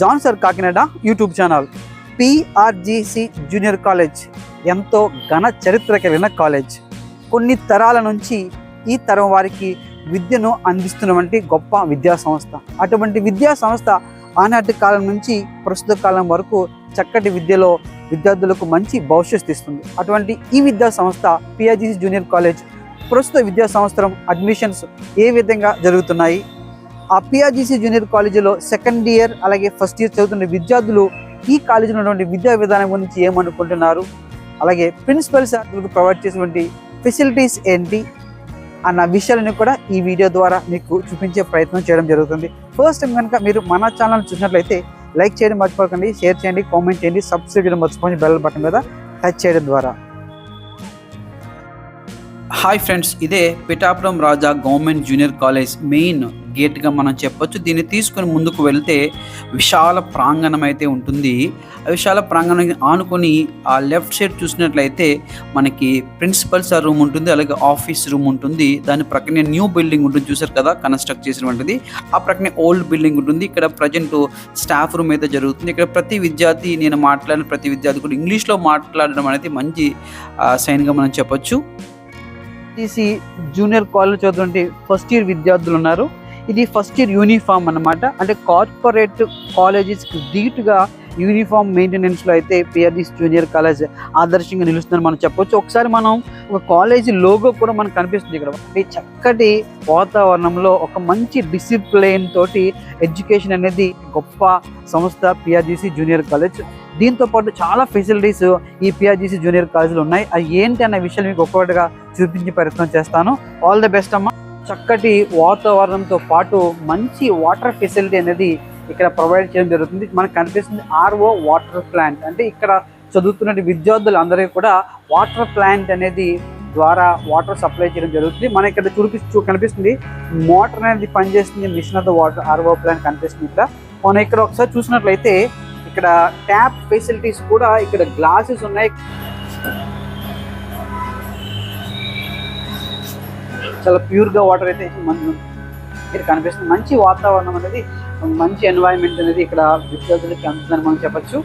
జాన్సర్ Kakinada YouTube channel. PRGC junior college ఎంతో ఘన చరిత్ర కలిగిన కాలేజ్. కొన్ని తరాల నుంచి ఈ తరం వారికి విద్యను అందిస్తున్నటువంటి గొప్ప విద్యా సంస్థ. అటువంటి విద్యా సంస్థ ఆనాటి కాలం నుంచి ప్రస్తుత కాలం వరకు చక్కటి విద్యలో విద్యార్థులకు మంచి భవిష్యత్తు ఇస్తుంది. అటువంటి ఈ విద్యా సంస్థ పిఆర్జిసి జూనియర్ కాలేజ్ ప్రస్తుత విద్యా సంవత్సరం అడ్మిషన్స్ ఏ విధంగా జరుగుతున్నాయి? ఆ పిఆర్జీసీ జూనియర్ కాలేజీలో సెకండ్ ఇయర్ అలాగే ఫస్ట్ ఇయర్ చదువుతున్న విద్యార్థులు ఈ కాలేజీలో ఉన్నటువంటి విద్యా విధానం గురించి ఏమనుకుంటున్నారు? అలాగే ప్రిన్సిపల్ సార్లకు ప్రొవైడ్ చేసినటువంటి ఫెసిలిటీస్ ఏంటి? అన్న విషయాలను కూడా ఈ వీడియో ద్వారా మీకు చూపించే ప్రయత్నం చేయడం జరుగుతుంది. ఫస్ట్ టైం కనుక మీరు మన ఛానల్ చూసినట్లయితే లైక్ చేయడం మర్చిపోకండి షేర్ చేయండి కామెంట్ చేయండి సబ్స్క్రైబ్ చేయడం మర్చిపోండి బెల్ బటన్ మీద టచ్ చేయడం ద్వారా. హాయ్ ఫ్రెండ్స్ ఇదే Pithapuram Raja government junior college main గేట్గా మనం చెప్పొచ్చు. దీన్ని తీసుకొని ముందుకు వెళ్తే విశాల ప్రాంగణం అయితే ఉంటుంది. ఆ విశాల ప్రాంగణం ఆనుకొని ఆ లెఫ్ట్ సైడ్ చూసినట్లయితే మనకి ప్రిన్సిపల్ సార్ రూమ్ ఉంటుంది అలాగే ఆఫీస్ రూమ్ ఉంటుంది. దాని ప్రక్కనే న్యూ బిల్డింగ్ ఉంటుంది చూసారు కదా కన్స్ట్రక్ట్ చేసినటువంటిది. ఆ ప్రక్కనే ఓల్డ్ బిల్డింగ్ ఉంటుంది. ఇక్కడ ప్రజెంట్ స్టాఫ్ రూమ్ అయితే జరుగుతుంది. ఇక్కడ ప్రతి విద్యార్థి నేను మాట్లాడిన ప్రతి విద్యార్థి కూడా ఇంగ్లీష్లో మాట్లాడడం అనేది మంచి సైన్గా మనం చెప్పొచ్చు. టీసీ జూనియర్ కాలేజ్ చదువుతుంటే ఫస్ట్ ఇయర్ విద్యార్థులు ఉన్నారు. ఇది ఫస్ట్ ఇయర్ యూనిఫామ్ అన్నమాట. అంటే కార్పొరేట్ కాలేజెస్కి ధీటుగా యూనిఫామ్ మెయింటెనెన్స్లో అయితే పిఆర్డిస్ జూనియర్ కాలేజ్ ఆదర్శంగా నిలుస్తుందని మనం చెప్పొచ్చు. ఒకసారి మనం ఒక కాలేజీ లోగో కూడా మనకు కనిపిస్తుంది ఇక్కడ. ఈ చక్కటి వాతావరణంలో ఒక మంచి డిసిప్లైన్ తోటి ఎడ్యుకేషన్ అనేది గొప్ప సంస్థ పిఆర్జీసీ జూనియర్ కాలేజ్. దీంతో పాటు చాలా ఫెసిలిటీస్ ఈ పిఆర్జీసీ జూనియర్ కాలేజీలు ఉన్నాయి. అది ఏంటి అన్న విషయాలు మీకు ఒక్కొక్కటిగా చూపించే ప్రయత్నం చేస్తాను. ఆల్ ద బెస్ట్ అమ్మా. చక్కటి వాతావరణంతో పాటు మంచి వాటర్ ఫెసిలిటీ అనేది ఇక్కడ ప్రొవైడ్ చేయడం జరుగుతుంది. మనకు కనిపిస్తుంది ఆర్ఓ వాటర్ ప్లాంట్ అంటే ఇక్కడ చదువుతున్న విద్యార్థులు అందరికీ కూడా వాటర్ ప్లాంట్ అనేది ద్వారా వాటర్ సప్లై చేయడం జరుగుతుంది. మన ఇక్కడ చూపిస్తూ కనిపిస్తుంది. మోటార్ అనేది పనిచేస్తుంది. Mission of the water RO plant కనిపిస్తుంది ఇక్కడ. మనం ఇక్కడ ఒకసారి చూసినట్లయితే ఇక్కడ ట్యాప్ ఫెసిలిటీస్ కూడా ఇక్కడ గ్లాసెస్ ఉన్నాయి. చాలా ప్యూర్గా వాటర్ అయితే మనం ఇక్కడ కనిపిస్తుంది. మంచి వాతావరణం అనేది మంచి ఎన్వైరన్మెంట్ అనేది ఇక్కడ విద్యార్థులకి అందుతుందని మనం చెప్పొచ్చు.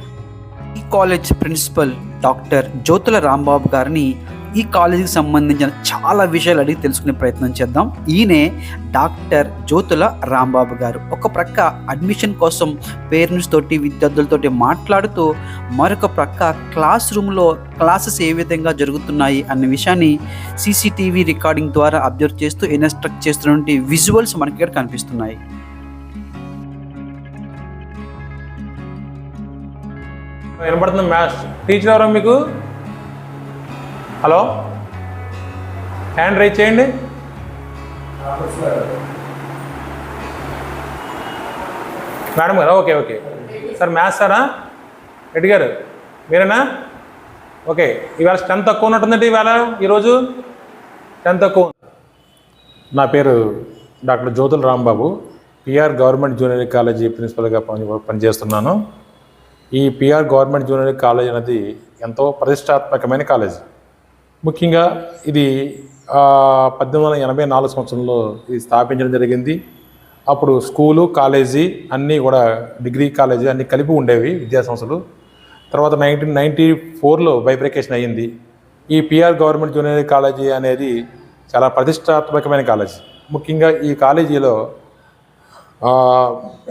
ఈ college principal doctor Jyothula Rambabu garu ఈ కాలేజీకి సంబంధించిన చాలా విషయాలు అడిగి తెలుసుకునే ప్రయత్నం చేద్దాం. ఈయనే డాక్టర్ జ్యోతుల రాంబాబు గారు. ఒక ప్రక్క అడ్మిషన్ కోసం పేరెంట్స్ తోటి విద్యార్థులతోటి మాట్లాడుతూ మరొక ప్రక్క క్లాస్ రూమ్లో క్లాసెస్ ఏ విధంగా జరుగుతున్నాయి అన్న విషయాన్ని సీసీటీవీ రికార్డింగ్ ద్వారా అబ్జర్వ్ చేస్తూ ఇన్స్ట్రక్ట్ చేస్తున్నటువంటి విజువల్స్ మనకి ఇక్కడ కనిపిస్తున్నాయి. వినపడుతుంది మ్యాథ్స్. టీచర్ ఎవరో మీకు? హలో హ్యాండ్ రైజ్ చేయండి. Madam garu okay okay. Sir maths సారా? రెడ్డి గారు మీరేనా? ఓకే ఇవాళ స్ట్రెంత్ తక్కువ ఉన్నట్టుందండి ఇవాళ ఈరోజు? స్ట్రెంత్ తక్కువ నా పేరు doctor Jyothula Rambabu. PR government junior college ప్రిన్సిపల్గా పని పనిచేస్తున్నాను. ఈ పిఆర్ గవర్నమెంట్ జూనియర్ కాలేజ్ అనేది ఎంతో ప్రతిష్టాత్మకమైన కాలేజ్. ముఖ్యంగా ఇది పద్దెనిమిది వందల ఎనభై నాలుగు సంవత్సరంలో ఇది స్థాపించడం జరిగింది. అప్పుడు స్కూలు కాలేజీ అన్నీ కూడా డిగ్రీ కాలేజీ అన్నీ కలిపి ఉండేవి విద్యాసంస్థలు తర్వాత నైన్టీన్ నైంటీ ఫోర్లో బైబ్రికేషన్ అయ్యింది. ఈ పిఆర్ గవర్నమెంట్ జూనియర్ కాలేజీ అనేది చాలా ప్రతిష్టాత్మకమైన కాలేజ్. ముఖ్యంగా ఈ కాలేజీలో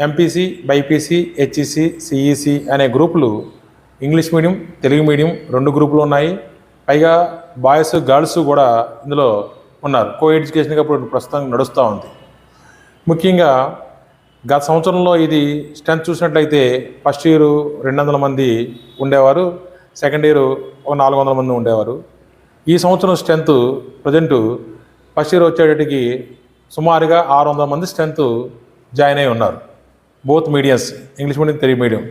ఎంపీసీ బైపీసీ హెచ్ఈసి సిఈసి అనే గ్రూపులు ఇంగ్లీష్ మీడియం తెలుగు మీడియం రెండు గ్రూపులు ఉన్నాయి. పైగా బాయ్స్ గర్ల్స్ కూడా ఇందులో ఉన్నారు. కో ఎడ్యుకేషన్గా ఇప్పుడు ప్రస్తుతం నడుస్తూ ఉంది. ముఖ్యంగా గత సంవత్సరంలో ఇది స్ట్రెంత్ చూసినట్లయితే ఫస్ట్ ఇయర్ రెండు వందల మంది ఉండేవారు సెకండ్ ఇయర్ ఒక నాలుగు వందల మంది ఉండేవారు. ఈ సంవత్సరం స్ట్రెంత్ ప్రజెంట్ ఫస్ట్ ఇయర్ వచ్చేటటికి సుమారుగా ఆరు వందల మంది స్ట్రెంత్ జాయిన్ అయి ఉన్నారు. Both mediums English medium Telugu medium.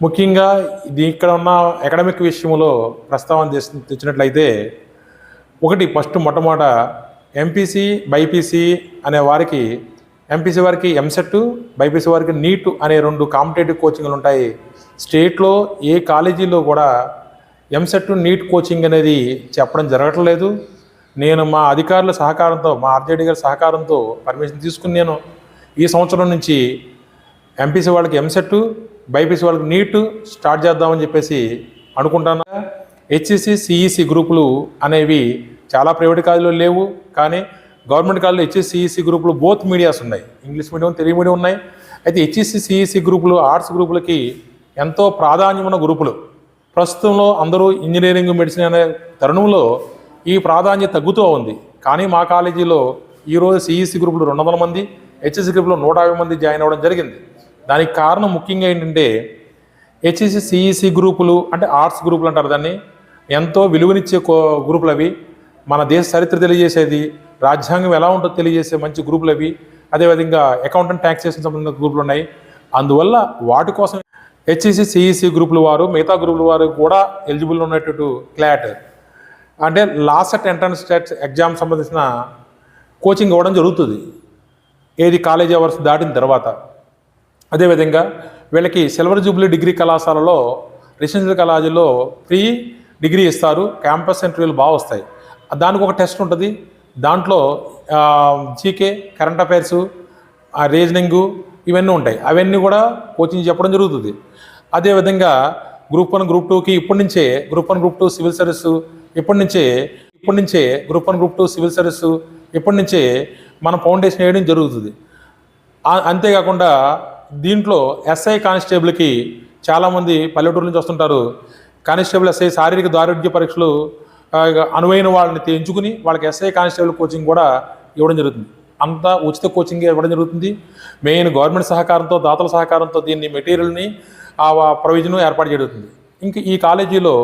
ముఖ్యంగా ఇది ఇక్కడ ఉన్న అకాడమిక్ విషయంలో ప్రస్తావన చేసి తెచ్చినట్లయితే ఒకటి ఫస్ట్ మొట్టమొదట ఎంపీసీ బైపీసీ అనే వారికి ఎంపీసీ వారికి ఎంసెట్ బైపీసీ వారికి నీట్ అనే రెండు కాంపిటేటివ్ కోచింగ్లు ఉంటాయి. స్టేట్లో ఏ కాలేజీలో కూడా ఎంసెట్ నీట్ కోచింగ్ అనేది చెప్పడం జరగట్లేదు నేను మా అధికారుల సహకారంతో మా ఆర్జేడీ గారి సహకారంతో పర్మిషన్ తీసుకుని నేను ఈ సంవత్సరం నుంచి ఎంపీసీ వాళ్ళకి ఎంసెట్ బైపీసీ వాళ్ళకి నీట్ స్టార్ట్ చేద్దామని చెప్పేసి అనుకుంటాను. హెచ్సిసి సిఈసి గ్రూపులు అనేవి చాలా ప్రైవేట్ కాలేజీలో లేవు. కానీ గవర్నమెంట్ కాలేజీలో హెచ్సిసి సిఈసి గ్రూపులు బోత్ మీడియాస్ ఉన్నాయి. ఇంగ్లీష్ మీడియం తెలుగు మీడియం ఉన్నాయి. అయితే హెచ్సిసి సిఈసి గ్రూపులు ఆర్ట్స్ గ్రూపులకి ఎంతో ప్రాధాన్యమున్న గ్రూపులు. ప్రస్తుతంలో అందరూ ఇంజనీరింగ్ మెడిసిన్ అనే తరుణంలో ఈ ప్రాధాన్యత తగ్గుతూ ఉంది. కానీ మా కాలేజీలో ఈరోజు సిఈసి గ్రూపులు రెండు వందల మంది హెచ్ఎస్సి గ్రూపులో నూట యాభై మంది జాయిన్ అవ్వడం జరిగింది. దానికి కారణం ముఖ్యంగా ఏంటంటే హెచ్ఈసి సిఈసి గ్రూపులు అంటే ఆర్ట్స్ గ్రూపులు అంటారు దాన్ని. ఎంతో విలువనిచ్చే కో గ్రూపులు అవి. మన దేశ చరిత్ర తెలియజేసేది రాజ్యాంగం ఎలా ఉంటుందో తెలియజేసే మంచి గ్రూపులు అవి. అదేవిధంగా అకౌంటెంట్ ట్యాక్సేషన్ సంబంధించిన గ్రూపులు ఉన్నాయి. అందువల్ల వాటి కోసం హెచ్ఈసి సిఈసి గ్రూపుల వారు మిగతా గ్రూపుల వారు కూడా ఎలిజిబుల్ ఉన్నట్టు క్లాట్. అంటే లాస్ట్ ఎంట్రన్స్ టెట్ ఎగ్జామ్ సంబంధించిన కోచింగ్ ఇవ్వడం జరుగుతుంది. ఏది కాలేజ్ అవర్స్ దాటిన తర్వాత. అదేవిధంగా వీళ్ళకి సిల్వర్ జూబ్లీ డిగ్రీ కళాశాలలో రెసిడెన్షియల్ కాలేజీలో ఫ్రీ డిగ్రీ ఇస్తారు క్యాంపస్ ఇంటర్వ్యూలు బాగా వస్తాయి. దానికి ఒక టెస్ట్ ఉంటుంది. దాంట్లో జీకే కరెంట్ అఫైర్స్ రీజనింగు ఇవన్నీ ఉంటాయి. అవన్నీ కూడా కోచింగ్ చెప్పడం జరుగుతుంది. అదేవిధంగా గ్రూప్ వన్ గ్రూప్ టూకి ఇప్పటి నుంచే group one group two civil service ఇప్పటి నుంచే ఇప్పటి నుంచే group one group two civil service ఇప్పటి నుంచే మన ఫౌండేషన్ వేయడం జరుగుతుంది. అంతేకాకుండా దీంట్లో ఎస్ఐ కానిస్టేబుల్కి చాలామంది పల్లెటూరు నుంచి వస్తుంటారు. కానిస్టేబుల్ ఎస్ఐ శారీరక దారుఢ్య పరీక్షలు అనువైన వాళ్ళని ఎంచుకుని వాళ్ళకి ఎస్ఐ కానిస్టేబుల్ కోచింగ్ కూడా ఇవ్వడం జరుగుతుంది. అంతా ఉచిత కోచింగ్ ఇవ్వడం జరుగుతుంది. మెయిన్ గవర్నమెంట్ సహకారంతో దాతల సహకారంతో దీన్ని మెటీరియల్ని ఆ ప్రొవిజన్ ఏర్పాటు జరుగుతుంది. ఇంకా ఈ కాలేజీలో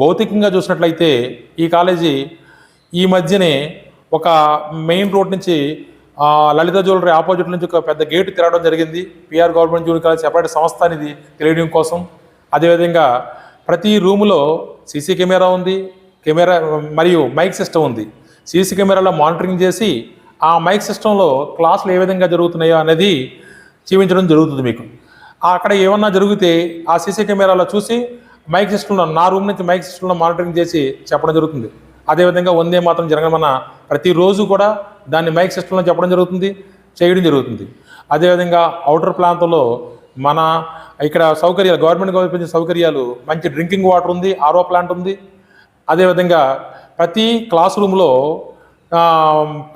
భౌతికంగా చూసినట్లయితే ఈ కాలేజీ ఈ మధ్యనే ఒక మెయిన్ రోడ్ నుంచి లలిత జ్యువెలరీ ఆపోజిట్ నుంచి ఒక పెద్ద గేటు తిరగడం జరిగింది. PR government junior college separate సంస్థ అనేది తెలియడం కోసం. అదేవిధంగా ప్రతి రూములో సీసీ కెమెరా ఉంది కెమెరా మరియు మైక్ సిస్టమ్ ఉంది. సీసీ కెమెరాలో మానిటరింగ్ చేసి ఆ మైక్ సిస్టంలో క్లాసులు ఏ విధంగా జరుగుతున్నాయో అనేది చూపించడం జరుగుతుంది మీకు. అక్కడ ఏమన్నా జరిగితే ఆ సీసీ కెమెరాలో చూసి మైక్ సిస్టంలో నా రూమ్ నుంచి మైక్ సిస్టంలో మానిటరింగ్ చేసి చెప్పడం జరుగుతుంది. అదేవిధంగా వందే మాత్రం జరగమన్న ప్రతిరోజు కూడా దాన్ని మైక్ సిస్టంలో చెప్పడం జరుగుతుంది చేయడం జరుగుతుంది. అదేవిధంగా అవుటర్ ప్రాంతంలో మన ఇక్కడ సౌకర్యాలు గవర్నమెంట్ కల్పించిన సౌకర్యాలు మంచి డ్రింకింగ్ వాటర్ ఉంది ఆరో ప్లాంట్ ఉంది. అదేవిధంగా ప్రతి క్లాస్ రూమ్లో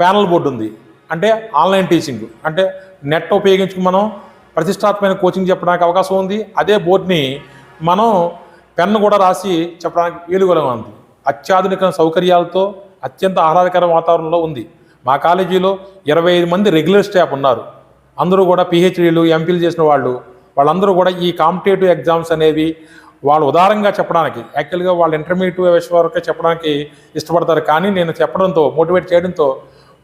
ప్యానల్ బోర్డు ఉంది. అంటే ఆన్లైన్ టీచింగ్ అంటే నెట్ ఉపయోగించుకుని మనం ప్రతిష్టాత్మకమైన కోచింగ్ చెప్పడానికి అవకాశం ఉంది. అదే బోర్డుని మనం పెన్ను కూడా రాసి చెప్పడానికి వీలుగా ఉంది. అత్యాధునిక సౌకర్యాలతో అత్యంత ఆహ్లాదకర వాతావరణంలో ఉంది. మా కాలేజీలో ఇరవై ఐదు మంది రెగ్యులర్ స్టాఫ్ ఉన్నారు. అందరూ కూడా పిహెచ్డీలు ఎంపీలు చేసిన వాళ్ళు. వాళ్ళందరూ కూడా ఈ కాంపిటేటివ్ ఎగ్జామ్స్ అనేవి వాళ్ళు ఉదారంగా చెప్పడానికి యాక్చువల్గా వాళ్ళు ఇంటర్మీడియట్ విషయం వరకే చెప్పడానికి ఇష్టపడతారు. కానీ నేను చెప్పడంతో మోటివేట్ చేయడంతో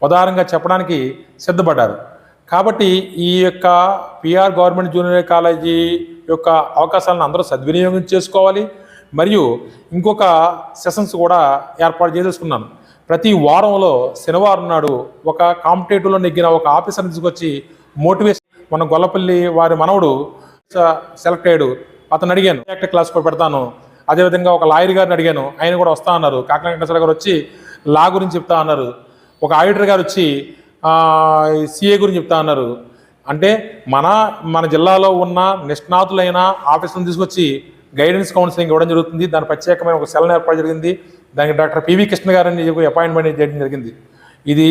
ఉదారంగా చెప్పడానికి సిద్ధపడ్డారు. కాబట్టి ఈ యొక్క పిఆర్ గవర్నమెంట్ జూనియర్ కాలేజీ యొక్క అవకాశాలను అందరూ సద్వినియోగం చేసుకోవాలి. మరియు ఇంకొక సెషన్స్ కూడా ఏర్పాటు చేసేసుకున్నాను. ప్రతి వారంలో శనివారం నాడు ఒక కాంపిటేటివ్లో నెగ్గిన ఒక ఆఫీసర్ని తీసుకొచ్చి మోటివేషన్ మన గొల్లపల్లి వారి మనవడు సెలెక్ట్ అయ్యాడు. అతను అడిగాను యాక్టర్ క్లాస్ కూడా పెడతాను. అదేవిధంగా ఒక లాయర్ గారిని అడిగాను ఆయన కూడా వస్తా అన్నారు. కాకినాడ వెంకటేశ్వర గారు వచ్చి లా గురించి చెప్తా అన్నారు. ఒక ఆడిటర్ గారు వచ్చి సిఏ గురించి చెప్తా అన్నారు. అంటే మన మన జిల్లాలో ఉన్న నిష్ణాతులైన ఆఫీసులను తీసుకొచ్చి గైడెన్స్ కౌన్సిలింగ్ ఇవ్వడం జరుగుతుంది. దాని ప్రత్యేకమైన ఒక సెల్ని ఏర్పాటు జరిగింది. దానికి డాక్టర్ పివి కృష్ణ గారిని అపాయింట్మెంట్ చేయడం జరిగింది. ఇది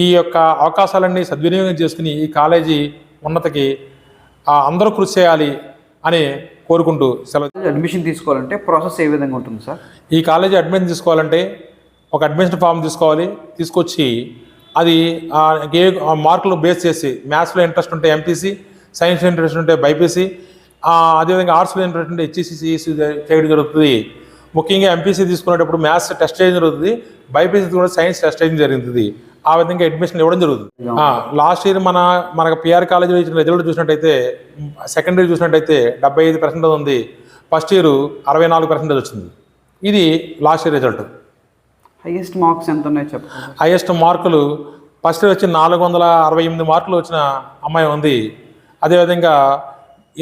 ఈ యొక్క అవకాశాలన్నీ సద్వినియోగం చేసుకుని ఈ కాలేజీ ఉన్నతకి అందరూ కృషి చేయాలి అని కోరుకుంటూ సెలవు అడ్మిషన్ తీసుకోవాలంటే ప్రాసెస్ ఏ విధంగా ఉంటుంది సార్? ఈ కాలేజీ అడ్మిషన్ తీసుకోవాలంటే ఒక అడ్మిషన్ ఫామ్ తీసుకోవాలి. తీసుకొచ్చి అది ఏ మార్కులు బేస్ చేసి మ్యాథ్స్లో ఇంట్రెస్ట్ ఉంటే ఎంపీసీ సైన్స్లో ఇంట్రెస్ట్ ఉంటే బైపీసీ అదేవిధంగా ఆర్ట్స్లో ఇంట్రెస్ట్ ఉంటే హెచ్ఈసీ సిఈసీ చేయడం జరుగుతుంది. ముఖ్యంగా ఎంపీసీ తీసుకునేటప్పుడు మ్యాథ్స్ టెస్ట్ చేయడం జరుగుతుంది. బైపీసీ కూడా సైన్స్ టెస్ట్ చేయడం జరుగుతుంది. ఆ విధంగా అడ్మిషన్ ఇవ్వడం జరుగుతుంది. లాస్ట్ ఇయర్ మన మనకు పిఆర్ కాలేజీలో ఇచ్చిన రిజల్ట్ చూసినట్టయితే సెకండరీ చూసినట్టయితే డెబ్బై ఐదు పర్సెంటేజ్ ఉంది. ఫస్ట్ ఇయర్ అరవై నాలుగు పర్సెంటేజ్ వచ్చింది. ఇది last year result highest marks ఎంత ఉన్నాయో చెప్పండి హైయెస్ట్ మార్కులు ఫస్ట్ ఇయర్ వచ్చి నాలుగు వందల అరవై ఎనిమిది మార్కులు వచ్చిన అమ్మాయి ఉంది. అదేవిధంగా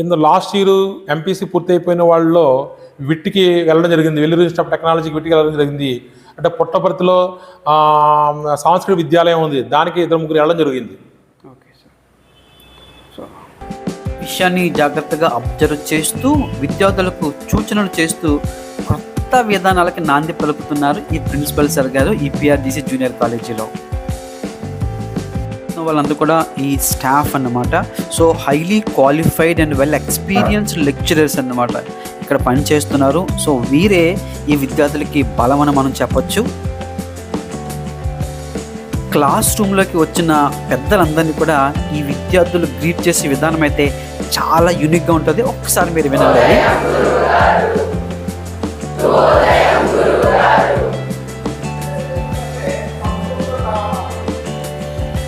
ఇందు లాస్ట్ ఇయర్ ఎంపీసీ పూర్తి అయిపోయిన వాళ్ళలో విట్టికి వెళ్ళడం జరిగింది. వెల్లూరు ఇన్స్టిట్యూట్ ఆఫ్ టెక్నాలజీకి విట్టికి వెళ్ళడం జరిగింది. అంటే పుట్టపర్తిలో సాంస్కృతిక విద్యాలయం ఉంది. దానికి ఇద్దరు ముగ్గురు వెళ్ళడం జరిగింది. Okay sir. సో విషయాన్ని జాగ్రత్తగా అబ్జర్వ్ చేస్తూ విద్యార్థులకు సూచనలు చేస్తూ కొత్త విధానాలకి నాంది పలుకుతున్నారు ఈ ప్రిన్సిపల్ సార్ గారు ఈపీఆర్డీసీ జూనియర్ కాలేజీలో. వాళ్ళందరూ కూడా ఈ స్టాఫ్ అన్నమాట. So highly qualified and well experienced lecturers అన్నమాట. ఇక్కడ పనిచేస్తున్నారు సో వీరే ఈ విద్యార్థులకి బలమని మనం చెప్పొచ్చు. క్లాస్ రూమ్లోకి వచ్చిన పెద్దలందరినీ కూడా ఈ విద్యార్థులు గ్రీట్ చేసే విధానం అయితే చాలా యూనిక్గా ఉంటుంది. ఒక్కసారి మీరు వినండి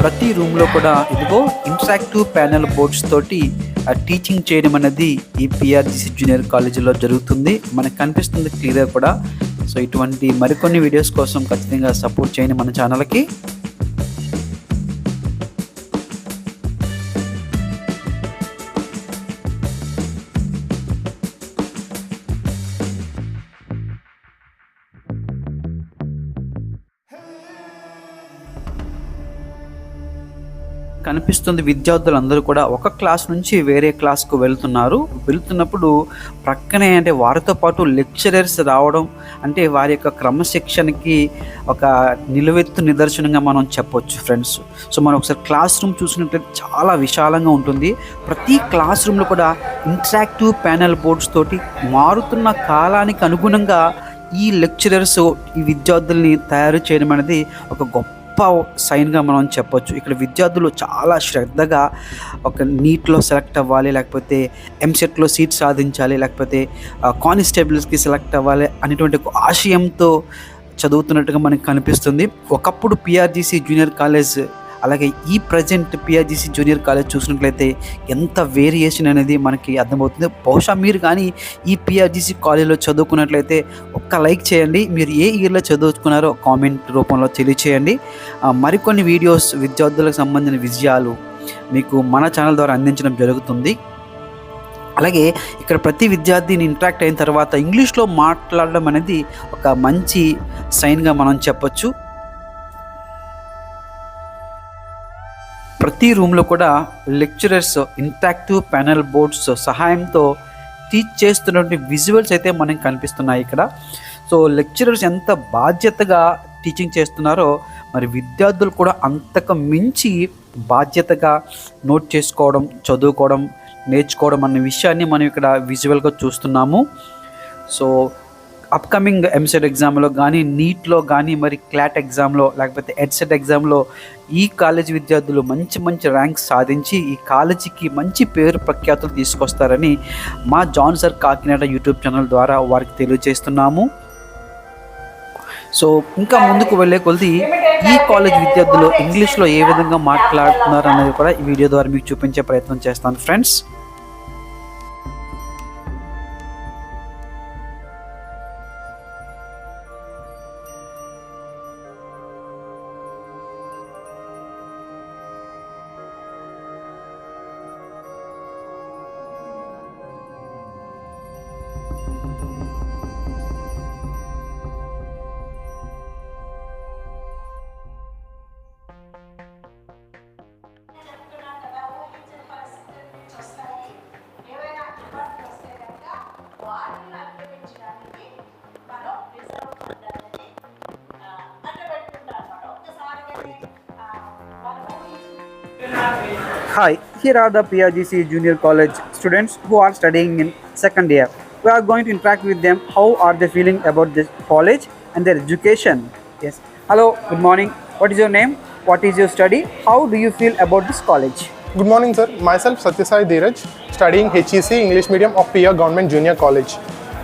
ప్రతి రూమ్లో కూడా ఇదిగో ఇంట్రాక్టివ్ ప్యానెల్ బోర్డ్స్ తోటి టీచింగ్ చేయడం అనేది ఈ పిఆర్జిసి జూనియర్ కాలేజీలో జరుగుతుంది. మనకు కనిపిస్తుంది క్లియర్ కూడా. సో ఇటువంటి మరికొన్ని వీడియోస్ కోసం ఖచ్చితంగా సపోర్ట్ చేయండి మన ఛానల్కి. కనిపిస్తుంది. విద్యార్థులందరూ కూడా ఒక క్లాస్ నుంచి వేరే క్లాస్కు వెళ్తున్నారు. వెళ్తున్నప్పుడు ప్రక్కనే అంటే వారితో పాటు లెక్చరర్స్ రావడం అంటే వారి యొక్క క్రమశిక్షణకి ఒక నిలువెత్తు నిదర్శనంగా మనం చెప్పొచ్చు ఫ్రెండ్స్. సో మనం ఒకసారి క్లాస్ రూమ్ చూసినట్లయితే చాలా విశాలంగా ఉంటుంది. ప్రతి క్లాస్ రూమ్లో కూడా ఇంటరాక్టివ్ ప్యానెల్ బోర్డ్స్ తోటి మారుతున్న కాలానికి అనుగుణంగా ఈ లెక్చరర్స్ ఈ విద్యార్థుల్ని తయారు చేయడం అనేది ఒక గొప్ప గొప్ప సైన్గా మనం చెప్పొచ్చు. ఇక్కడ విద్యార్థులు చాలా శ్రద్ధగా ఒక నీట్లో సెలెక్ట్ అవ్వాలి లేకపోతే ఎంసెట్లో సీట్ సాధించాలి లేకపోతే కానిస్టేబుల్స్కి సెలెక్ట్ అవ్వాలి అనేటువంటి ఒక ఆశయంతో చదువుతున్నట్టుగా మనకు కనిపిస్తుంది. ఒకప్పుడు పిఆర్జీసీ జూనియర్ కాలేజ్ అలాగే ఈ ప్రజెంట్ పిఆర్జీసీ జూనియర్ కాలేజ్ చూసినట్లయితే ఎంత వేరియేషన్ అనేది మనకి అర్థమవుతుంది. బహుశా మీరు కానీ ఈ పిఆర్జీసీ కాలేజ్లో చదువుకున్నట్లయితే ఒక్క లైక్ చేయండి. మీరు ఏ ఇయర్లో చదువుకున్నారో కామెంట్ రూపంలో తెలియచేయండి. మరికొన్ని వీడియోస్ విద్యార్థులకు సంబంధించిన విజయాలు మీకు మన ఛానల్ ద్వారా అందించడం జరుగుతుంది. అలాగే ఇక్కడ ప్రతి విద్యార్థిని ఇంటరాక్ట్ అయిన తర్వాత ఇంగ్లీష్లో మాట్లాడడం అనేది ఒక మంచి సైన్గా మనం చెప్పొచ్చు. ప్రతి రూమ్లో కూడా లెక్చరర్స్ ఇంటాక్టివ్ ప్యానల్ బోర్డ్స్ సహాయంతో టీచ్ చేస్తున్నటువంటి విజువల్స్ అయితే మనకి కనిపిస్తున్నాయి ఇక్కడ. సో లెక్చరర్స్ ఎంత బాధ్యతగా టీచింగ్ చేస్తున్నారో మరి విద్యార్థులు కూడా అంతకు మించి బాధ్యతగా నోట్ చేసుకోవడం చదువుకోవడం నేర్చుకోవడం అనే విషయాన్ని మనం ఇక్కడ విజువల్గా చూస్తున్నాము. సో అప్కమింగ్ ఎంసెట్ ఎగ్జామ్లో కానీ నీట్లో కానీ మరి క్లాట్ ఎగ్జామ్లో లేకపోతే ఎడ్సెట్ ఎగ్జామ్లో ఈ కాలేజ్ విద్యార్థులు మంచి మంచి ర్యాంక్స్ సాధించి ఈ కాలేజీకి మంచి పేరు ప్రఖ్యాతులు తీసుకొస్తారని మా John sir Kakinada YouTube channel ద్వారా వారికి తెలియజేస్తున్నాము. సో ఇంకా ముందుకు వెళ్ళే కొలది ఈ కాలేజ్ విద్యార్థులు ఇంగ్లీష్లో ఏ విధంగా మాట్లాడుతున్నారు అనేది కూడా ఈ వీడియో ద్వారా మీకు చూపించే ప్రయత్నం చేస్తాను friends here are the PRGC Junior College students who are studying in second year. We are going to interact with them. How are they feeling about this college and their education? Yes. Hello, good morning. What is your name? What is your study? How do you feel about this college? Good morning, sir. Myself, Satyasai Dheeraj, studying HEC English Medium of PR Government Junior College.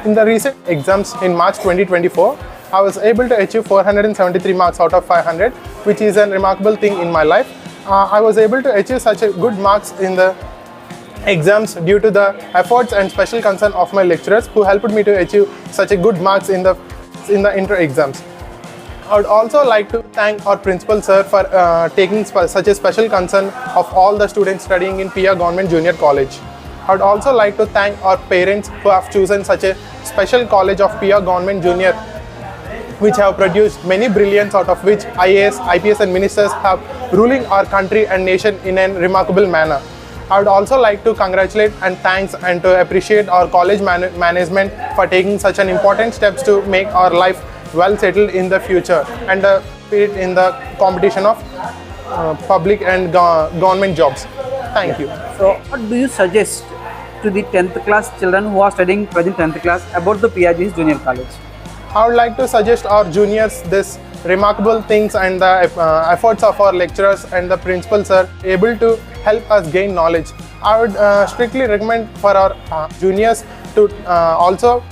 In the recent exams in March 2024, I was able to achieve 473 marks out of 500, which is a remarkable thing in my life. Uh, I was able to achieve such a good marks in the exams due to the efforts and special concern of my lecturers who helped me to achieve such a good marks in the in the inter exams. I would also like to thank our principal sir for uh, taking such a special concern of all the students studying in Pia Government Junior College. I would also like to thank our parents who have chosen such a special college of Pia Government Junior which have produced many brilliants out of which IAS, IPS and ministers have ruling our country and nation in a remarkable manner. I would also like to congratulate and thanks and to appreciate our college man- management for taking such an important steps to make our life well settled in the future and uh, in the competition of uh, public and go- government jobs. Thank you. So, what do you suggest to the 10th class children who are studying present 10th class about the PRG's junior college? I would like to suggest our juniors this remarkable things and the uh, efforts of our lecturers and the principals are able to help us gain knowledge. I would uh, strictly recommend for our uh, juniors to uh, also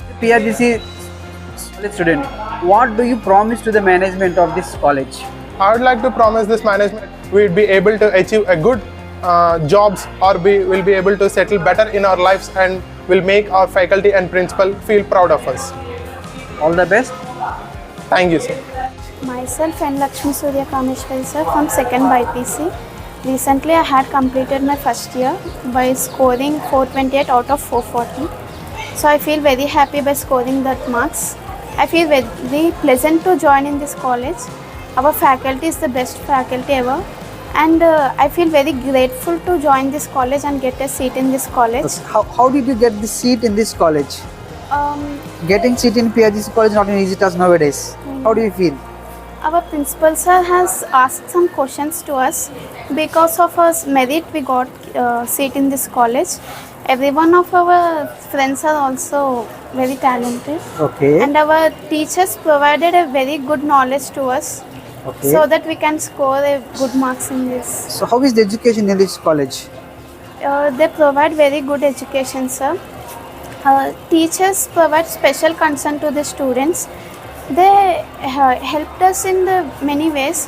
college student, what do you promise to the management of this college? I would like to promise this management we will be able to achieve a good uh, jobs or we will be able to settle better in our lives and will make our faculty and principal feel proud of us. All the best. Thank you, sir. Myself and Lakshmi Surya Kameshwari sir from second BPC. Recently I had completed my first year by scoring 428 out of 440. So I feel very happy by scoring that marks. I feel very pleasant to join in this college. Our faculty is the best faculty ever. And uh, I feel very grateful to join this college and get a seat in this college. How, how did you get the seat in this college? Um, Getting seat in PRGC college is not an easy task nowadays. How do you feel? Our principal sir has asked some questions to us. Because of our merit, we got uh, seat in this college. Every one of our friends are also very talented, Okay. and our teachers provided a very good knowledge to us, okay. so that we can score a good marks in this. So how is the education in this college? Uh, they provide very good education, sir. Uh, teachers provide special concern to the students. They uh, helped us in the many ways.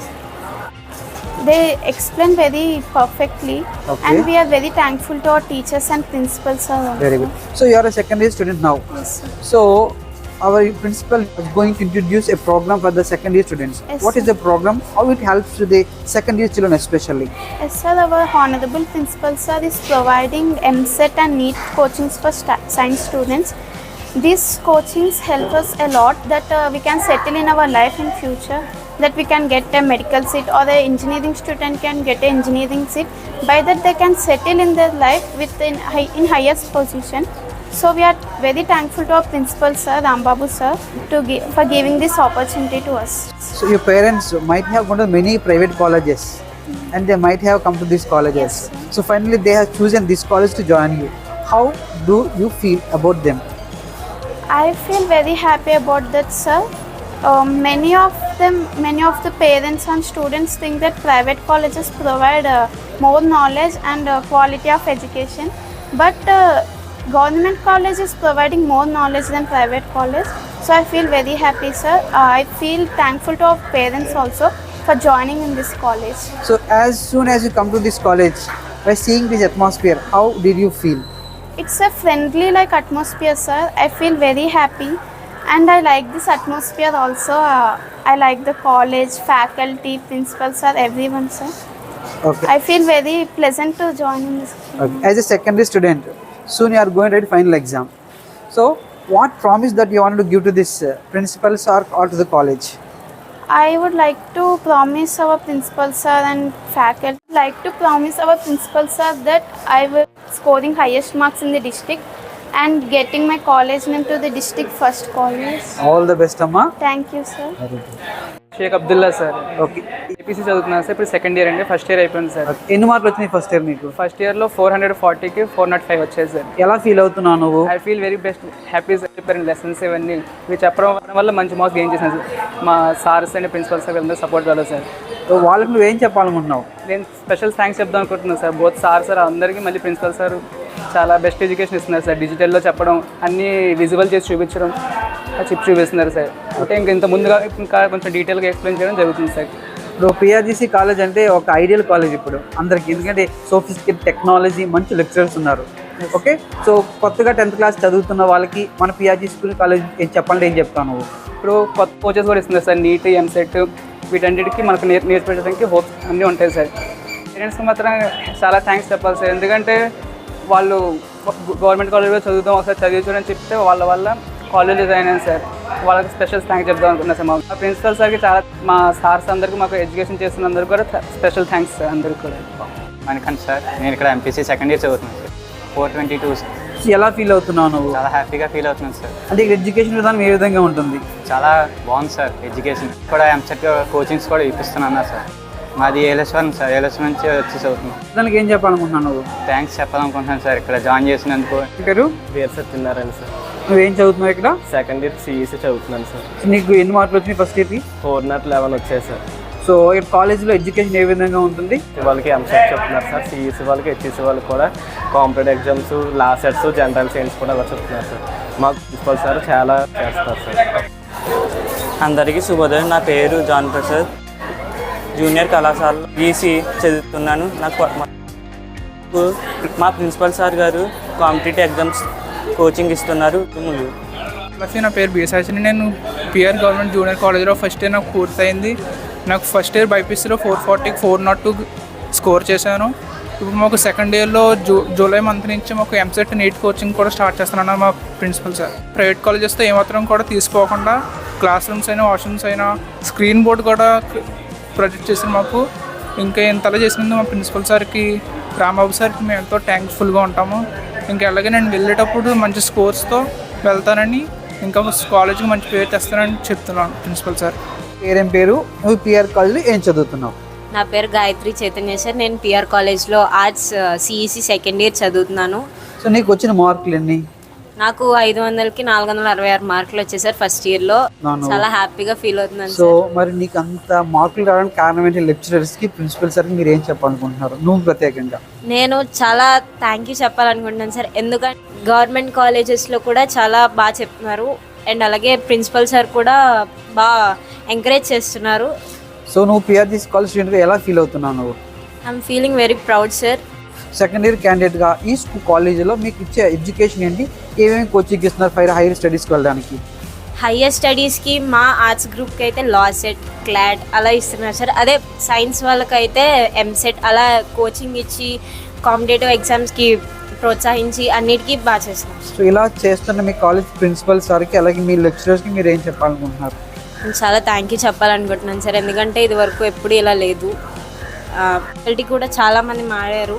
They explain very perfectly, Okay. and we are very thankful to our teachers and principals. Sir. Very good. So you are a secondary student now. Yes, sir. So our principal is going to introduce a program for the secondary students. Yes, what is the program? How it helps to the secondary children especially? Yes, sir. Our honorable principal sir is providing MSET and NEET coachings for science students. These coachings help us a lot that uh, we can settle in our life in future. That we can get a medical seat or the engineering student can get an engineering seat. By that they can settle in their life within in highest position. So we are very thankful to our principal sir Rambabu sir to gi- for giving this opportunity to us. So your parents might have gone to many private colleges and they might have come to these colleges. Yes, so finally they have chosen this college to join you. How do you feel about them? I feel very happy about that, sir. Um, many of them, many of the parents and students think that private colleges provide uh, more knowledge and uh, quality of education, but uh, government college is providing more knowledge than private college. So I feel very happy, sir. I feel thankful to our parents also for joining in this college. So as soon as you come to this college, by seeing this atmosphere, how did you feel? It's a friendly like atmosphere, sir. I feel very happy, and I like this atmosphere also. Uh, I like the college, faculty, principal, sir, everyone, sir. Okay. I feel very pleasant to join in this. okay. As a secondary student, soon you are going to write final exam. So what promise that you want to give to this uh, or, or to the college? I would like to promise our principal sir and faculty like to promise our principal sir that I will scoring highest marks in the district and getting my college name to the district first college. All the best, Amma. Thank you, sir. Sheikh Abdullah sir okay APC చదువుతున్నాను sir ఇప్పుడు second year అండి. First year అయిపోయింది sir ఎన్ని మార్కులు వచ్చినాయి first year నీకు first ఇయర్లో four hundred ఫార్టీకి ఫోర్ నాట్ ఫైవ్ వచ్చాయి సార్ ఎలా ఫీల్ అవుతున్నావు నువ్వు? I feel very best happy చెప్పారు లెసన్స్ ఇవన్నీ. ఇవి చెప్పడం వల్ల మంచి మార్క్స్ గెయిన్ చేశాను సార్ మా సార్స్ అండ్ ప్రిన్సిపల్ సార్ అందరూ సపోర్ట్ వల్ల సార్ వాళ్ళకి నువ్వేం చెప్పాలనుకుంటున్నావు? నేను స్పెషల్ థ్యాంక్స్ చెప్దాం అనుకుంటున్నాను సార్ బోత్ సార్ సార్ అందరికీ మళ్ళీ ప్రిన్సిపల్ సార్ చాలా బెస్ట్ ఎడ్యుకేషన్ ఇస్తున్నారు సార్. డిజిటల్లో చెప్పడం అన్నీ విజువల్ చేసి చూపించడం చిప్ చూపిస్తున్నారు సార్. అంటే ఇంకా ఇంత ముందుగా ఇంకా కొంచెం డీటెయిల్గా ఎక్స్ప్లెయిన్ చేయడం జరుగుతుంది సార్. ఇప్పుడు పిఆర్జీసీ కాలేజ్ అంటే ఒక ఐడియల్ కాలేజ్ ఇప్పుడు. అందరికి ఎందుకంటే సోఫిస్టికేట్ టెక్నాలజీ మంచి లెక్చరర్స్ ఉన్నారు. ఓకే సో కొత్తగా టెన్త్ క్లాస్ చదువుతున్న వాళ్ళకి మన పిఆర్జీ స్కూల్ కాలేజ్ ఏం చెప్పాలంటే ఏం చెప్తాను ఇప్పుడు కొత్త కోచెస్ కూడా ఇస్తున్నారు సార్. నీట్ ఎంసెట్ వీటన్నిటికీ మనకు నేర్ నేర్పించడానికి హోప్స్ అన్నీ ఉంటాయి సార్. పేరెంట్స్కి మాత్రం చాలా థ్యాంక్స్ చెప్పాలి సార్. ఎందుకంటే వాళ్ళు గవర్నమెంట్ కాలేజ్లో చదువుతాం ఒకసారి చదివి చూడని చెప్తే వాళ్ళ వల్ల కాలేజ్ జాయిన్ అయ్యాను సార్. వాళ్ళకి స్పెషల్ థ్యాంక్స్ చెప్దాం అనుకున్నా సార్ మా ప్రిన్సిపల్ సార్కి చాలా మా సార్స్ అందరికీ మాకు ఎడ్యుకేషన్ చేస్తున్నందరికీ కూడా స్పెషల్ థ్యాంక్స్ సార్ అందరికీ కూడా. మణికంఠ్ సార్ నేను ఇక్కడ ఎంపీసీ సెకండ్ ఇయర్ చదువుతున్నాను సార్. ఫోర్ ట్వంటీ టూ ఎలా ఫీల్ అవుతున్నావు నువ్వు? చాలా హ్యాపీగా ఫీల్ అవుతున్నాను సార్. అంటే ఇక్కడ ఎడ్యుకేషన్ విధానం ఏ విధంగా ఉంటుంది? చాలా బాగుంది సార్ ఎడ్యుకేషన్. కూడా ఎంసెట్ కోచింగ్స్ కూడా ఇప్పిస్తున్నాను సార్. మాది ఏలస్వరం సార్ ఏలస్వరం నుంచి వచ్చి చదువుతున్నాను దానికి ఏం చెప్పాలనుకుంటున్నావు నువ్వు? థ్యాంక్స్ చెప్పాలనుకుంటున్నాను సార్ ఇక్కడ జాయిన్ చేసినందుకు. పేరు పేరు? సత్యనారాయణ సార్ నువ్వేం చదువుతున్నావు ఇక్కడ? సెకండ్ ఇయర్ సిఈసి చదువుతున్నాను సార్. నీకు ఎన్ని మార్కులు వచ్చినాయి ఫస్ట్ ఇయర్కి ఫోర్ నాట్ లెవెన్ వచ్చాయి సార్. సో ఇక్కడ కాలేజీలో ఎడ్యుకేషన్ ఏ విధంగా ఉంటుంది? వాళ్ళకి ఎంసెట్ చెప్తున్నారు సార్. సిఈసి వాళ్ళకి హెచ్ఈసి వాళ్ళకి కూడా competitive exams LAWCETs general science కూడా అలా చెప్తున్నారు సార్. మాకు ప్రిన్సిపల్ సార్ చాలా చేస్తారు సార్. అందరికీ శుభోదయం. నా పేరు జాన్ ప్రసాద్. జూనియర్ కళాశాలలో బీసీ చదువుతున్నాను. నాకు మా ప్రిన్సిపల్ సార్ గారు కాంపిటేటివ్ ఎగ్జామ్స్ కోచింగ్ ఇస్తున్నారు. ముందు. నా పేరు బీసాచిని నేను పిఆర్ గవర్నమెంట్ జూనియర్ కాలేజ్లో ఫస్ట్ ఇయర్ నాకు పూర్తయింది. నాకు ఫస్ట్ ఇయర్ బైపీసీలో ఫోర్ ఫార్టీకి ఫోర్ నాట్ టూ స్కోర్ చేశాను. ఇప్పుడు మాకు సెకండ్ ఇయర్లో జూ జూలై మంత్ నుంచి మాకు ఎంసెట్ నీట్ కోచింగ్ కూడా స్టార్ట్ చేస్తున్నాను మా ప్రిన్సిపల్ సార్. ప్రైవేట్ కాలేజెస్తో ఏమాత్రం కూడా తీసుకోకుండా క్లాస్ రూమ్స్ అయినా వాష్రూమ్స్ అయినా స్క్రీన్ బోర్డ్ కూడా ప్రొజెక్ట్ చేసిన మాకు ఇంకా ఇంతలా చేసినందుకు మా ప్రిన్సిపల్ సార్కి రాంబాబు సార్కి మేము ఎంతో థ్యాంక్ఫుల్గా ఉంటాము. ఇంకా అలాగే నేను వెళ్ళేటప్పుడు మంచి స్కోర్స్తో వెళ్తానని ఇంకా కాలేజ్కి మంచి పేరు తెస్తానని చెప్తున్నాను ప్రిన్సిపల్ సార్. పేరేం పేరు? నువ్వు పిఆర్ కాలేజీలో ఏం చదువుతున్నావు? నా పేరు గాయత్రి చైతన్య సార్. నేను పిఆర్ కాలేజ్లో ఆర్ట్స్ సిఈసి సెకండ్ ఇయర్ చదువుతున్నాను. సో నీకు వచ్చిన మార్కులు ఎన్ని? నాకు ఐదు వందలకి నాలుగు వందల అరవై ఆరు మార్కులు వచ్చాయి సార్ ఫస్ట్ ఇయర్లో. నాను- చాలా హ్యాపీగా ఫీల్ అవుతున్నాను సో సార్. మరి నీకు అంత మార్కులు రావడానికి కారణం ఏంటి? లెక్చరర్స్కి ప్రిన్సిపల్ సార్కి మీరు ఏం చెప్పాలనుకుంటున్నారు? నువ్వు ప్రత్యేకంగా. నేను చాలా థ్యాంక్ యూ చెప్పాలనుకుంటున్నాను సార్. ఎందుకంటే గవర్నమెంట్ కాలేజెస్లో కూడా చాలా బాగా చెప్తున్నారు. అండ్ అలాగే ప్రిన్సిపల్ సార్ కూడా బాగా ఎంకరేజ్ చేస్తున్నారు. సో నువ్వు పిఆర్జీసీ కాలేజ్ స్టూడెంట్గా ఎలా ఫీల్ అవుతున్నావు నువ్వు? I'm feeling very proud sir second year క్యాండిడేట్గా ఈ స్కూల్ కాలేజీలో మీకు ఇచ్చే ఎడ్యుకేషన్ ఏంటి? ఏమేమి కోచింగ్ ఇస్తున్నారు ఫైర్ హైయర్ స్టడీస్కి వెళ్ళడానికి? హయ్యర్ స్టడీస్కి మా ఆర్ట్స్ గ్రూప్కి అయితే లా సెట్ క్లాట్ అలా ఇస్తున్నారు సార్. అదే సైన్స్ వాళ్ళకైతే ఎంసెట్ అలా కోచింగ్ ఇచ్చి కాంపిటేటివ్ ఎగ్జామ్స్కి ప్రోత్సహించి అన్నిటికీ బాగా చేస్తున్నారు. సో ఇలా చేస్తున్న మీ కాలేజ్ ప్రిన్సిపల్ సార్కి అలాగే మీ లెక్చరర్స్కి మీరు ఏం చెప్పాలనుకుంటున్నారు? నేను చాలా థ్యాంక్ యూ చెప్పాలనుకుంటున్నాను సార్. ఎందుకంటే ఇది వరకు ఎప్పుడు ఇలా లేదు. కూడా చాలామంది మారారు.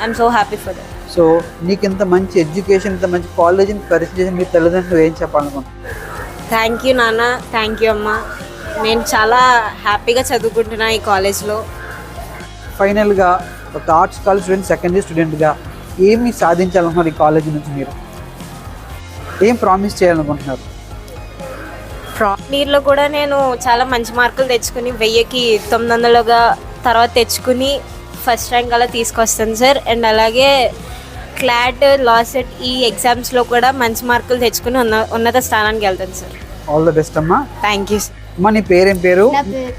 I'm so happy for that so నీకు ఇంత మంచి ఎడ్యుకేషన్ ఇంత మంచి కాలేజీని పరిచయం చేసిన మీ తల్లిదండ్రులు ఏం చెప్పాలనుకుంటున్నారు? థ్యాంక్ యూ నాన్న. థ్యాంక్ యూ అమ్మ. నేను చాలా హ్యాపీగా చదువుకుంటున్నా ఈ కాలేజ్లో. ఫైనల్గా ఒక arts college student second year స్టూడెంట్గా ఏమి సాధించాలనుకున్నారు ఈ కాలేజీ నుంచి మీరు? ఏం ప్రామిస్ చేయాలనుకుంటున్నారు? నీర్లో కూడా నేను చాలా మంచి మార్కులు తెచ్చుకుని వెయ్యికి తొమ్మిది వందలుగా తర్వాత తెచ్చుకుని ఫస్ట్ ర్యాంక్ అలా తీసుకొస్తాను సార్ అండ్ అలాగే క్లాట్ లాసెట్ ఈ ఎగ్జామ్స్లో కూడా మంచి మార్కులు తెచ్చుకుని ఉన్న ఉన్నత స్థానానికి వెళ్తాను సార్ ఆల్ ద బెస్ట్ అమ్మా. థ్యాంక్ యూ సార్ అమ్మా నీ పేరేం పేరు? నా పేరు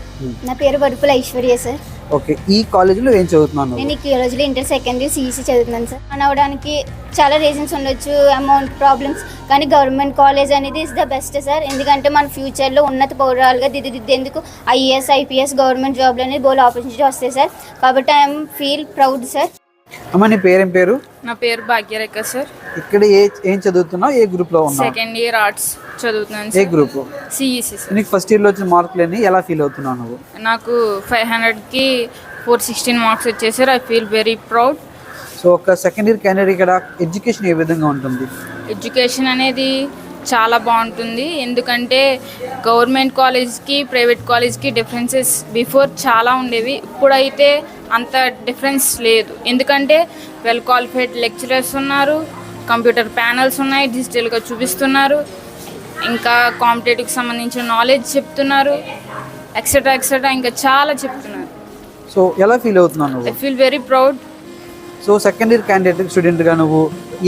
నా పేరు వడుపుల ఐశ్వర్య సార్ ఓకే ఈ కాలేజీలో ఏం చదువుతున్నాను నేను ఈ రోజులో ఇంటర్ సెకండ్ ఇయర్ సిఈసి చదువుతున్నాను సార్ అని అవడానికి చాలా రీజన్స్ ఉండొచ్చు అమౌంట్ ప్రాబ్లమ్స్ కానీ గవర్నమెంట్ కాలేజ్ అనేది ఇస్ ద బెస్ట్ సార్ ఎందుకంటే మన ఫ్యూచర్లో ఉన్నత పౌరాలుగా దిద్దిదిద్దేందుకు ఐఏఎస్ ఐపీఎస్ గవర్నమెంట్ జాబ్లు అనేది బోల్ ఆపర్చునిటీ వస్తాయి సార్ కాబట్టి ఐఎమ్ ఫీల్ ప్రౌడ్ సార్ అమ్మ నీ పేరేం పేరు? నా పేరు భాగ్యరేఖ సార్. ఇక్కడ ఏ ఏం చదువుతున్నావు? ఏ గ్రూప్లో ఉన్నావు? సెకండ్ ఇయర్ ఆర్ట్స్ చదువుతున్నాను ఏ గ్రూప్ సిఈసి సార్. నీకు ఫస్ట్ ఇయర్లో వచ్చిన మార్కులు ఎన్ని? ఎలా ఫీల్ అవుతున్నావు నువ్వు? నాకు ఫైవ్ హండ్రెడ్కి ఫోర్ సిక్స్టీన్ మార్క్స్ వచ్చేసారు. I feel very proud so ఒక సెకండ్ ఇయర్ క్యాండిడేట్ ఇక్కడ ఎడ్యుకేషన్ ఏ విధంగా ఉంటుంది? ఎడ్యుకేషన్ అనేది చాలా బాగుంటుంది. ఎందుకంటే గవర్నమెంట్ కాలేజ్కి ప్రైవేట్ కాలేజ్కి డిఫరెన్సెస్ బిఫోర్ చాలా ఉండేవి. ఇప్పుడైతే అంత డిఫరెన్స్ లేదు. ఎందుకంటే వెల్ క్వాలిఫైడ్ లెక్చరర్స్ ఉన్నారు కంప్యూటర్ ప్యానల్స్ ఉన్నాయి డిజిటల్గా చూపిస్తున్నారు ఇంకా కాంపిటేటివ్కి సంబంధించిన నాలెడ్జ్ చెప్తున్నారు ఎక్సెట్రా ఎక్సెట్రా ఇంకా చాలా చెప్తున్నారు. సో ఎలా ఫీల్ అవుతున్నావు I feel very proud so second year candidate స్టూడెంట్గా నువ్వు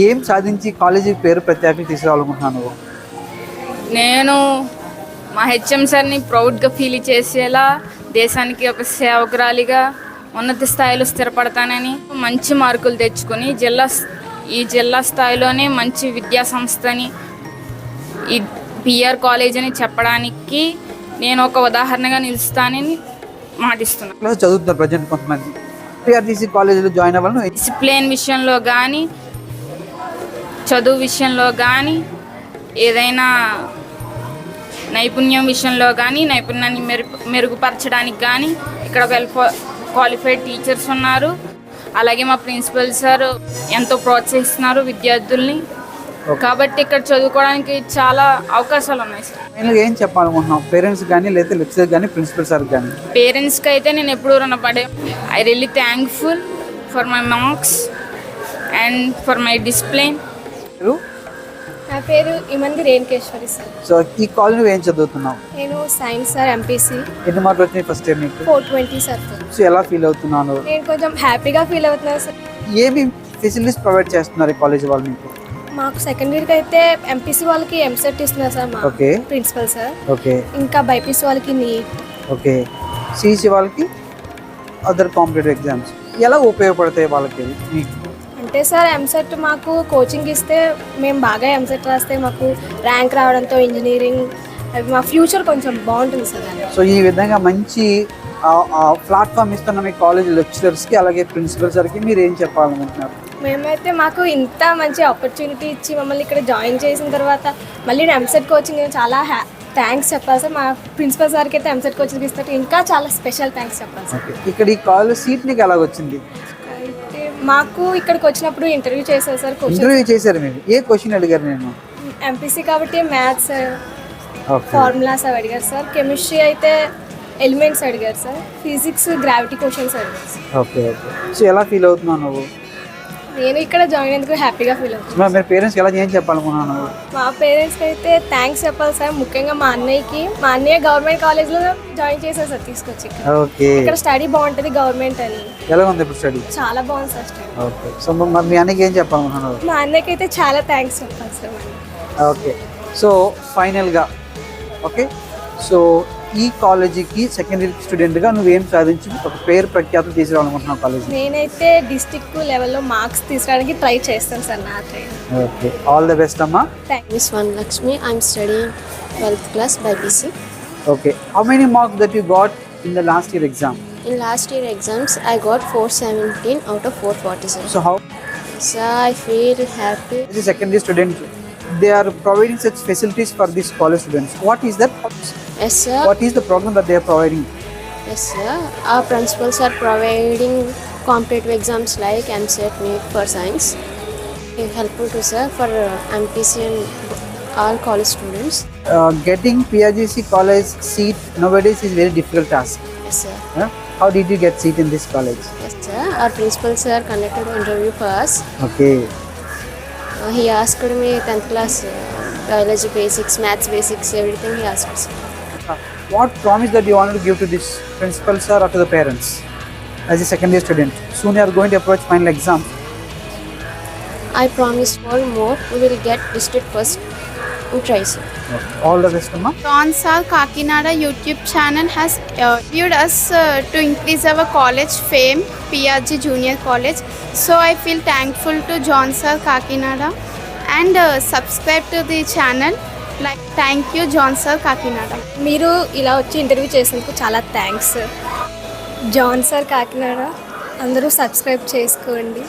ఏం సాధించి కాలేజీ పేరు తీసుకురావాలనుకుంటున్నావు నువ్వు? నేను మా హెచ్ఎం సార్ని ప్రౌడ్గా ఫీల్ చేసేలా దేశానికి ఒక సేవకురాలిగా ఉన్నత స్థాయిలో స్థిరపడతానని మంచి మార్కులు తెచ్చుకొని జిల్లా ఈ జిల్లా స్థాయిలోనే మంచి విద్యా సంస్థని ఈ పిఆర్ కాలేజ్ అని చెప్పడానికి నేను ఒక ఉదాహరణగా నిలుస్తానని మాటిస్తున్నాను. చదువుతున్నారు ప్రజెంట్ కొంతమంది? పిఆర్టీసీ కాలేజీలో జాయిన్ అవ్వాలని డిసిప్లిన్ విషయంలో కానీ చదువు విషయంలో కానీ ఏదైనా నైపుణ్యం విషయంలో కానీ నైపుణ్యాన్ని మెరుగు మెరుగుపరచడానికి కానీ ఇక్కడ వెల్ క్వాలిఫైడ్ టీచర్స్ ఉన్నారు. అలాగే మా ప్రిన్సిపల్ సార్ ఎంతో ప్రోత్సహిస్తున్నారు విద్యార్థుల్ని. కాబట్టి ఇక్కడ చదువుకోవడానికి చాలా అవకాశాలు ఉన్నాయి సార్. ఫైనల్గా ఏం చెప్పాలనుకుంటున్నాం పేరెంట్స్ కానీ లేదా లెక్చరర్ కానీ ప్రిన్సిపల్ సార్ కానీ పేరెంట్స్కి అయితే నేను ఎప్పుడూ రుణపడే I really thankful for my marks and for my discipline. మీరు నా పేరు ఇమంది రేణుకేశ్వరి సార్. సో ఈ కాలేజ్ నువ్వు ఏం చదువుతున్నావు? నేను సైన్స్ సార్ ఎంపీసీ. ఎన్ని మార్కులు వచ్చినాయి ఫస్ట్ ఇయర్ నీకు? ఫోర్ ట్వంటీ సార్ సో ఎలా ఫీల్ అవుతున్నాను నేను కొంచెం హ్యాపీగా ఫీల్ అవుతున్నాను సార్. ఏమి ఫెసిలిటీస్ ప్రొవైడ్ చేస్తున్నారు ఈ కాలేజ్ వాళ్ళు మీకు? మాకు సెకండ్ ఇయర్కి అయితే ఎంపీసీ వాళ్ళకి ఎంసెట్ ఇస్తున్నారు సార్ మా Okay. Principal sir. ఓకే. ఇంకా బైపీసీ వాళ్ళకి నీట్ ఓకే. సిఈసి వాళ్ళకి అదర్ కాంపిటేటివ్ ఎగ్జామ్స్ ఎలా ఉపయోగపడతాయి వాళ్ళకి మీకు? అంటే సార్ ఎంసెట్ మాకు కోచింగ్ ఇస్తే మేము బాగా ఎంసెట్ రాస్తే మాకు ర్యాంక్ రావడంతో ఇంజనీరింగ్ మా ఫ్యూచర్ కొంచెం బాగుంటుంది సార్. సో ఈ విధంగా మంచి ప్లాట్ఫామ్ ఇస్తున్న మీ కాలేజ్ లెక్చరర్స్కి అలాగే ప్రిన్సిపల్ సార్కి మీరు ఏం చెప్పాలనుకుంటున్నారు? మేమైతే మాకు ఇంత మంచి ఆపర్చునిటీ ఇచ్చి మమ్మల్ని ఇక్కడ జాయిన్ చేసిన తర్వాత మళ్ళీ ఎంసెట్ కోచింగ్ చాలా హ్యా థ్యాంక్స్ చెప్పాలి సార్. మా ప్రిన్సిపల్ సార్కి అయితే ఎంసెట్ కోచింగ్ ఇస్తే ఇంకా చాలా స్పెషల్ థ్యాంక్స్ చెప్పాలి సార్. ఇక్కడ ఈ కాలేజ్ సీట్ నీకు ఎలా వచ్చింది అయితే మాకు ఇక్కడికి వచ్చినప్పుడు ఇంటర్వ్యూ చేశారు సార్ ఇంటర్వ్యూ చేశారు మీరు? ఏ క్వశ్చన్ అడిగారు నేను ఎంపీసీ కాబట్టి మ్యాథ్స్ ఫార్ములాస్ అవి అడిగారు సార్. కెమిస్ట్రీ అయితే ఎలిమెంట్స్ అడిగారు సార్. ఫిజిక్స్ గ్రావిటీ క్వశ్చన్స్ అడిగారు సార్. ఓకే ఓకే సో ఎలా ఫీల్ అవుతున్నావు నువ్వు? నేను ఇక్కడ జాయిన్ అయినందుకు హ్యాపీగా ఫీల్ అవుతున్నాను. మరి మీరు పేరెంట్స్కి ఎలా ఏం చెప్పాలనుకున్నాను మా పేరెంట్స్కి అయితే థ్యాంక్స్ చెప్పాలి సార్. ముఖ్యంగా మా అన్నయ్యకి. మా అన్నయ్య గవర్నమెంట్ కాలేజ్లో జాయిన్ చేశారు సార్ తీసుకొచ్చి ఇక్కడ. ఓకే. ఇక్కడ స్టడీ బాగుంటుంది గవర్నమెంట్ అని. ఎలా ఉంది ఇప్పుడు స్టడీ చాలా బాగుంది సార్ స్టడీ ఓకే. సో మరి మీ అన్నకి ఏం చెప్పాలనుకున్నాను మా అన్నయ్యకి అయితే చాలా థ్యాంక్స్ చెప్పాలి సార్. మరి. ఓకే. సో ఫైనల్గా ఓకే? సో ఈ కాలేజీకి సెకండ్ ఇయర్ స్టూడెంట్గా నువ్వు ఏం సాధించి ఒక పేరు ప్రఖ్యాతం తీసుకురావాలనుకుంటున్నావు కాలేజ్ నేనైతే డిస్ట్రిక్ట్ లెవెల్లో మార్క్స్ తీసుకోవడానికి ట్రై చేస్తాను సార్ నాకు ఓకే ఆల్ ది బెస్ట్ అమ్మా. Thanks one Lakshmi I am studying 12th class BiPC okay how many marks that you got in the last year exam in last year exams I got 417 out of 447 so how so I feel happy the second year student they are providing such facilities for this college students what is that Yes, sir. what is the program that they are providing Yes, sir. Our principals are providing competitive exams like MCET, NEET for science. It's helpful to sir for uh, MPC and all college students. uh, getting PRGC college seat nowadays is very difficult task Yes, sir. huh? how did you get seat in this college Yes, sir. Our principal sir conducted an interview for us. okay Uh, he asked me 10th class uh, biology basics, maths basics, everything he asked us. What promise that you wanted to give to this principal sir or to the parents as a second year student soon you are going to approach final exam I promise one more, we will get listed first and try sir. all the best amma John Sal Kakinada YouTube channel has uh, viewed us uh, to increase our college fame, PRG Junior College. So I feel thankful to John Sal Kakinada and uh, subscribe to the channel. Like thank you John sir Kakinada మీరు ఇలా వచ్చి interview చేసినందుకు చాలా thanks. John sir Kakinada అందరూ subscribe చేసుకోండి.